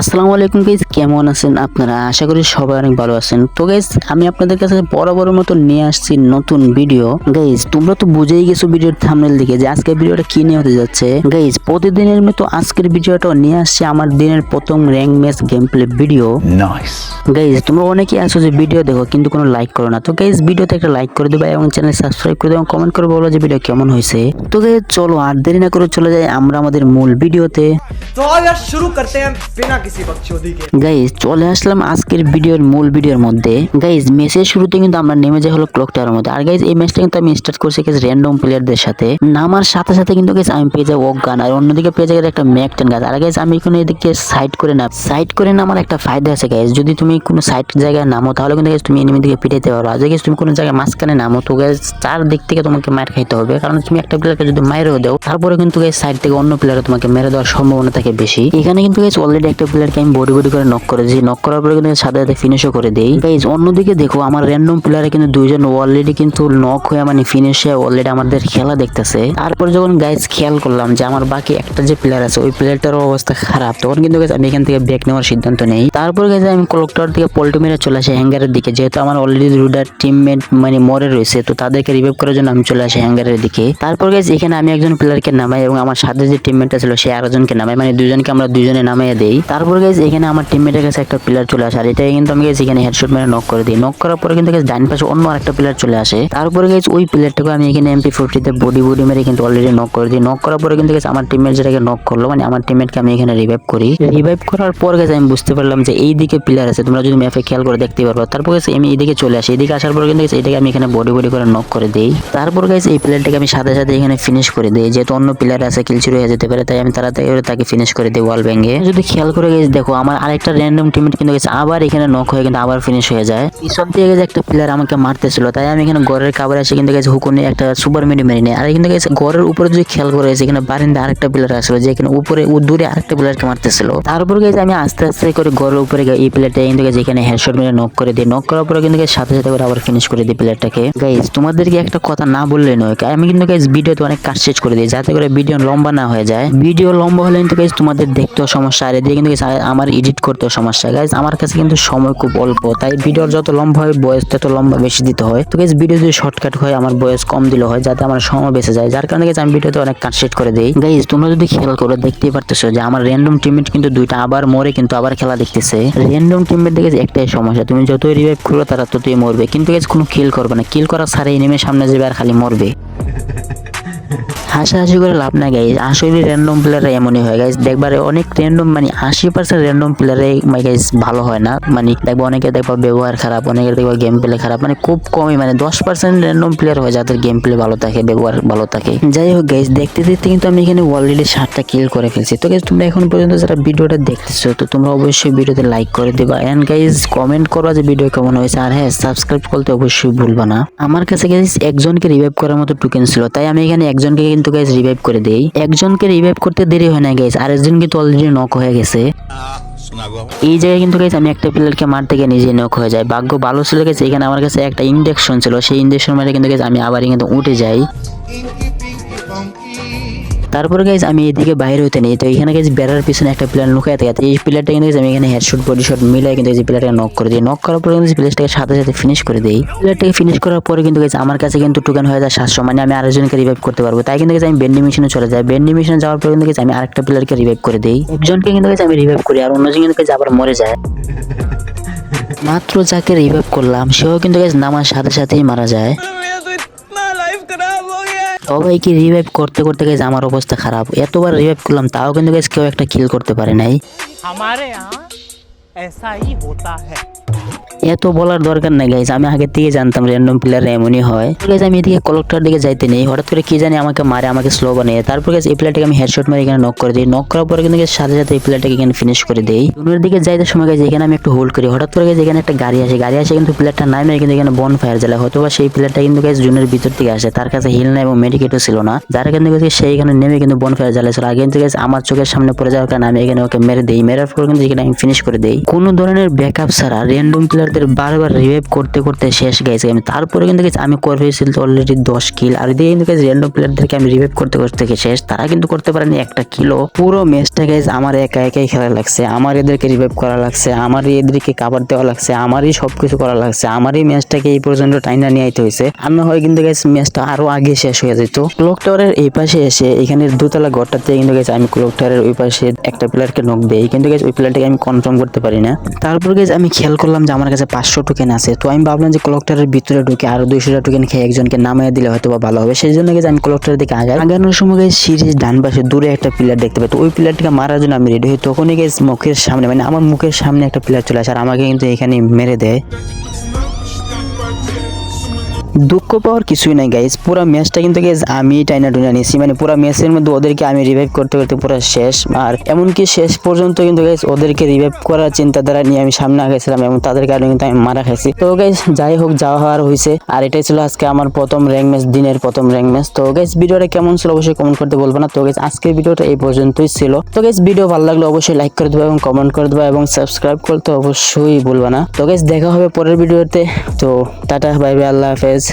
আসসালামু আলাইকুম গাইজ কেমন আছেন আপনারা? আশা করি সবাই অনেক ভালো আছেন। তো গাইজ আমি আপনাদের কাছে বরাবরের মতো নিয়ে আসছি নতুন ভিডিও গাইজ তোমরা তো বুঝেই গেছো ভিডিওর থামনেল দিকে যে আজকের ভিডিওটা কি নিয়ে হতে যাচ্ছে। গাইজ প্রতিদিনের মতো আজকের ভিডিওটাও নিয়ে আসছি আমার দিনের প্রথম rank match game play video guys তোমরা অনেকেই আসো যে ভিডিও দেখো কিন্তু কোনো লাইক করো না। তো গাইজ ভিডিওতে একটা লাইক করে দেবে এবং চ্যানেল সাবস্ক্রাইব করে দেবো কমেন্ট করে বলো যে ভিডিও কেমন হয়েছে। তো গাইজ চলো আর দেরি না করে চলে যাই আমরা আমাদের মূল ভিডিওতে তো শুরু করতে বিনা গাইজ চলে আসলাম আজকের ভিডিওর মূল ভিডিওর মধ্যে। গাইজ ম্যাচের শুরুতে কিন্তু আমরা নেমে যাই হলো ক্লক টাওয়ার মধ্যে। আর গাইজ এই ম্যাচটা কিন্তু আমি স্টার্ট করছি গেছি র্যান্ডম প্লেয়ারদের সাথে। নামার সাথে সাথে কিন্তু গেছি আমি পেয়ে যাই ওক গান আর অন্যদিকে পেয়ে যাই একটা ম্যাক টেন গাছ আর গাইজ আমি কোনো এদিকে সাইড করে না সাইড করে নামার একটা ফায়দা আছে গাইজ যদি তুমি কোনো সাইড জায়গায় নামো, তাহলে কিন্তু গেছ তুমি এনিমি দিকে পিটাইতে পারো। আর গেছ তুমি কোনো জায়গায় মাঝখানে নামো, তো গেছ চার থেকে তোমাকে মার খাইতে হবে। কারণ তুমি একটা প্লেয়ারকে যদি মায়েরও দাও তারপরে কিন্তু গেছ সাইড থেকে অন্য প্লেয়ারে তোমাকে মেরে দেওয়ার সম্ভাবনা থাকে বেশি। এখানে কিন্তু গেছ অলরেডি একটা প্লেয়ারকে আমি বডি বডি করে নক করে দিয়েছি নক করার পরে কিন্তু সাথে সাথে ফিনিশও করে দেই। গাইজ অন্যদিকে দেখো, আমার র্যান্ডম প্লেয়ারে কিন্তু দুইজন অলরেডি কিন্তু নক হয়ে মানে ফিনিশ হয়ে অলরেডি আমাদের খেলা দেখতেছে। তারপর যখন গাইজ খেয়াল করলাম যে আমার বাকি একটা যে প্লেয়ার আছে, ওই প্লেয়ারটার অবস্থা খারাপ। তখন কিন্তু guys আমি এখান থেকে ব্যাক নেওয়ার সিদ্ধান্ত নেই। তারপর গেছে আমি ক্লক থেকে পল্টু মেরে চলে আসি হ্যাঙ্গারের দিকে। যেহেতু আমার অলরেডি রুডার টিমমেট মানে মরে রয়েছে, তো তাদেরকে রিভাইভ করার জন্য আমি চলে আসি হ্যাঙ্গারের দিকে। তারপর গেছে এখানে আমি একজন প্লেয়ারকে নামাই এবং আমার সাথে যে টিমমেটটা ছিল, সে আরেকজনকে নামাই। মানে দুজনকে আমরা দুজনে নামিয়ে দেই। তারপর গেছে এখানে আমার টিমমেটের কাছে একটা প্লেয়ার চলে আসে আর এটা কিন্তু আমি গেছি এখানে হেডশট মেরে নক করে দিই। নক করার পরে কিন্তু ডাইন পাশে অন্য আরেকটা প্লেয়ার চলে আসে। তারপরে গেছে ওই প্লেয়ারটাকে আমি এখানে এমপি ফোরটিতে বডি বডি মেরে কিন্তু অলরেডি নক করে দিই। নক করার পরে কিন্তু গেছে আমার টিমমেট যেটাকে নক করল মানে আমার টিমমেটকে আমি এখানে রিভাইভ করি। রিভাইভ করার পর গেছে আমি বুঝতে পারলাম যে এই দিকে প্লেয়ার আছে তোমরা যদি ম্যাপে খেয়াল করে দেখতে পারব তারপর গেছে আমি এইদিকে চলে আসি। এদিকে আসার পর কিন্তু এটাকে আমি এখানে বডি বডি করে নক করে দিই। তারপর গেছে এই প্লেয়ারটাকে আমি সাথে সাথে এখানে ফিনিশ করে দিই। যেহেতু অন্য প্লেয়ার আছে কিল চুরি হয়ে যেতে পারে তাই আমি তাড়াতাড়ি তাকে ফিনিশ করে দিই ওয়াল ব্যাঙ্গে যদি খেয়াল করে গেছে, দেখো, আমার আরেকটা র্যান্ডম টিমমেট কিন্তু গেছে, আবার এখানে নক হয়ে কিন্তু আবার ফিনিশ হয়ে যায়। পিছন থেকে গেছে একটা প্লেয়ার আমাকে মারতেছিল, তাই আমি এখানে ঘরের কাভারে এসে কিন্তু গেছে হুকুনে একটা সুপার মিডি মেরে নেই আর কিন্তু গেছে, ঘরের উপরে যদি খেয়াল করে গেছে, এখানে বারিন্দা আরেকটা প্লেয়ার আসলো, যে এখানে উপরে দূরে আরেকটা প্লেয়ারকে মারতেছিল। তারপর গেছে আমি আস্তে আস্তে করে ঘরের উপরে এই প্লেয়ারটা কিন্তু গেছে, এখানে হেডশট মেরে নক করে দিই। নক করার পরে কিন্তু সাথে সাথে করে আবার ফিনিশ করে দিই প্লেয়ারটাকে গাইজ তোমাদেরকে একটা কথা না বললে নয় আমি কিন্তু গাইজ ভিডিওতে অনেক কাজ শেষ করে দিই, যাতে করে ভিডিও লম্বা না হয়ে যায়। ভিডিও লম্বা হলে কিন্তু গাইজ তোমাদের দেখতেও সমস্যা, আর এদিকে কিন্তু guys আমার এডিট করতেও সমস্যা গাইজ আমার কাছে কিন্তু সময় খুব অল্প, তাই ভিডিওর যত লম্বা হয় বয়স তত লম্বা বেশি দিতে হয়। তো গাইজ ভিডিও যদি শর্টকাট হয়, আমার বয়স কম দিলে হয়, যাতে আমার সময় বেঁচে যায়। যার কারণে গাইজ আমি ভিডিওতে অনেক কাট সেট করে দিই। গাইজ তোমরা যদি খেয়াল করো, দেখতেই পারতেছো যে আমার র্যান্ডম টিমমেট কিন্তু দুইটা, আবার মরে কিন্তু আবার খেলা দেখতেছে। র্যান্ডম টিমমেট দেখে একটাই সমস্যা, তুমি যতই রিভাইভ করবে তারা ততই মরবে। কিন্তু গাইজ কোনো কিল করবে না। কিল করা ছাড়াই নেমে সামনে যাবে আর খালি মরবে। হাসাহাসি করে লাভ না গাইজ আসলে র্যান্ডম প্লেয়াররা এমনই হয় গাইজ দেখবার অনেক র্যান্ডম মানে আশি পার্সেন্ট র্যান্ডম প্লেয়ারে গাইজ ভালো হয় না। মানে দেখব অনেকে দেখব ব্যবহার খারাপ অনেকের দেখব গেম প্লে খারাপ মানে খুব কমই মানে দশ পার্সেন্ট র্যান্ডম প্লেয়ার হয় যাদের গেম প্লে ভালো থাকে, ব্যবহার ভালো থাকে। যাই হোক গাইজ দেখতে দেখতে কিন্তু আমি এখানে অলরেডি সাতটা কিল করে ফেলছি। তো গাইজ তোমরা এখন পর্যন্ত যারা ভিডিওটা দেখতেছো, তো তোমরা অবশ্যই ভিডিওতে লাইক করে দেবা। এন্ড গাইজ কমেন্ট করবা যে ভিডিও কেমন হয়েছে। আর হ্যাঁ সাবস্ক্রাইব করতে অবশ্যই ভুলবা না। আমার কাছে গাইজ একজনকে রিভাইভ করার মতো টোকেন ছিল, তাই আমি এখানে একজনকে কিন্তু গাইজ রিভাইভ করে দেই। একজনকে রিভাইভ করতে দেরি হয় না গাইজ আরেকজন কিন্তু অলরেডি নক হয়ে গেছে। এই জায়গায় কিন্তু গাইজ আমি একটা প্লেয়ারকে মারতে গিয়ে নিজে নক হয়ে যায় ভাগ্য ভালো ছিল গেছে এখানে আমার কাছে একটা ইন্ডেকশন ছিল। সেই ইন্ডেকশন মারে কিন্তু গেছে আমি আবার কিন্তু উঠে যাই। তারপরে গাইজ আমি এদিকে বাইরে হতে নেই। তো এখানে গেছি বেড়ার পিছনে একটা প্লেয়ার লুকায় থাকে। এই প্লেয়ারটা কিন্তু আমি এখানে হেডশট বডি শট মিলাই কিন্তু এই প্লেয়ারটাকে নক করে দিই। নক করার পরে কিন্তু প্লেয়ারটাকে সাথে সাথে ফিনিশ করে দিই। প্লেয়ারটাকে ফিনিশ করার পরে কিন্তু guys আমার কাছে কিন্তু টোকেন হয়ে যায় সাতশো। মানে আমি আরেকজনকে রিভাইভ করতে পারব। তাই কিন্তু আমি বেন্ডি মিশনে চলে যাই। বেন্ডি মিশনে যাওয়ার পরে কিন্তু আমি আরেকটা প্লেয়ারকে রিভাইভ করে দিই। একজনকে কিন্তু আমি রিভাইভ করি আর অন্যজন কিন্তু আবার মরে যায়। মাত্র যাকে রিভাইভ করলাম সেও কিন্তু guys নামার সাথে সাথেই মারা যায়। সবাইকে রিভাইভ করতে করতে গেছে আমার অবস্থা খারাপ এতবার রিভাইভ করলাম তাও কিন্তু গেছে কেউ একটা কিল করতে পারে নাই আমারে এসাই হোতা হ্যায় এত বলার দরকার নাই গাইজ আমি আগে থেকে জানতাম র্যান্ডম প্লেয়ার এমনই হয়। গাইজ আমি এদিকে কলেক্টর দিকে যাইতে নেই। হঠাৎ করে কি জানি আমাকে মারে, আমাকে স্লো বানিয়ে। তারপর গেছে এই প্লেয়ারটাকে আমি হেডশট মারি, এখানে নক করে দিই। নক করার পরে কিন্তু সাথে সাথে এই প্লেয়ারটাকে এখানে ফিনিশ করে দেই। জুনের দিকে যাইতে সময় গেছে এখানে আমি একটু হোল্ড করি। হঠাৎ করে গেছে এখানে একটা গাড়ি আসে। গাড়ি আসে কিন্তু প্লেয়ারটা নাই মেরে কিন্তু এখানে বন ফায়ার জ্বালায়। হয়তো বা সেই প্লেয়ারটা কিন্তু গাইজ জুনের ভিতর থেকে আসে। তার কাছে হিল নাই এবং মেডিকেটও ছিল না। যার কিন্তু গেছে সেই এখানে নেমে কিন্তু বন ফায়ার জ্বালাইছিল। আগে কিন্তু, guys, আমার চোখের সামনে পড়ে যাওয়ার কারণে আমি এখানে ওকে মেরে দেই। মেরার পর কিন্তু এখানে আমি ফিনিশ করে দেই। কোনো ধরনের ব্যাকআপ ছাড়া র্যান্ডম প্লেয়ারদের বারবার রিভাইভ করতে করতে শেষ গেছে। আমি তারপরে কিন্তু guys আমি করে ফেলেছিল অলরেডি দশ কিল আর এদিকে কিন্তু গাইজ র্যান্ডম প্লেয়ারদেরকে আমি রিভাইভ করতে করতে শেষ, তারা কিন্তু করতে পারেনি একটা কিলো পুরো ম্যাচটা গাইজ আমার একা, একাই খেলা লাগছে। আমার এদেরকে রিভাইভ করা লাগছে আমারই এদেরকে কাবার দেওয়া লাগছে, আমারই সবকিছু করা লাগছে। আমারই ম্যাচটাকে এই পর্যন্ত টাইনা নিয়ে আইতে হয়েছে। আমি হয় কিন্তু গাইজ ম্যাচটা আরও আগে শেষ হয়ে যেত। ক্লক টাওয়ারের এই পাশে এসে এখানে দোতলা ঘরটাতে কিন্তু গেছে আমি ক্লক টাওয়ারের ওই পাশে একটা প্লেয়ারকে নক দেই। কিন্তু গেছে ওই প্লেয়ারটাকে আমি কনফার্ম করতে পারি না। তারপর গেছে আমি খেয়াল করলাম যে আমার কাছে পাঁচশো টোকেন আছে। তো আমি ভাবলাম যে ক্লক টাওয়ারের ভিতরে ঢুকে আরও দুইশোটা টোকেন খেয়ে একজনকে নামিয়ে দিলে হয়তো বা ভালো হবে। সেই জন্য গেছে আমি ক্লক দিকে আগাই আগানোর সময় গেছে সিরিজ ডান পাশে দূরে একটা প্লেয়ার দেখতে পাই। তো ওই প্লেয়ারটিকে মারার জন্য আমি রেডি হই। তখনই গেছে মুখের সামনে মানে আমার মুখের সামনে একটা প্লেয়ার চলে আসে আর আমাকে কিন্তু এখানে মেরে দেয়। দুঃখ পাওয়ার কিছুই নাই গাইজ পুরো ম্যাচটা কিন্তু গাইজ আমি টাইনা টুনা নিয়েছি মানে পুরো ম্যাচের মধ্যে ওদেরকে আমি রিভাইভ করতে করতে পুরো শেষ। আর এমনকি শেষ পর্যন্ত কিন্তু গাইজ ওদেরকে রিভাইভ করার চিন্তাধারা নিয়ে আমি সামনে আগেছিলাম এবং তাদের কারণে কিন্তু আমি মারা খাইছি। তো গাইজ যাই হোক, যাওয়া হওয়ার হয়েছে আর এটাই ছিল আজকে আমার প্রথম র্যাঙ্ক ম্যাচ দিনের প্রথম র্যাঙ্ক ম্যাচ তো গাইজ ভিডিওটা কেমন ছিল অবশ্যই কমেন্ট করতে বলব না। তো গাইজ আজকের ভিডিওটা এই পর্যন্তই ছিল। তো গাইজ ভিডিও ভালো লাগলে অবশ্যই লাইক করে দেবো এবং কমেন্ট করে দেবো এবং সাবস্ক্রাইব করতে অবশ্যই ভুলবা না। তো গাইজ দেখা হবে পরের ভিডিওতে। তো, টাটা বাই বাই আল্লাহ হাফেজ।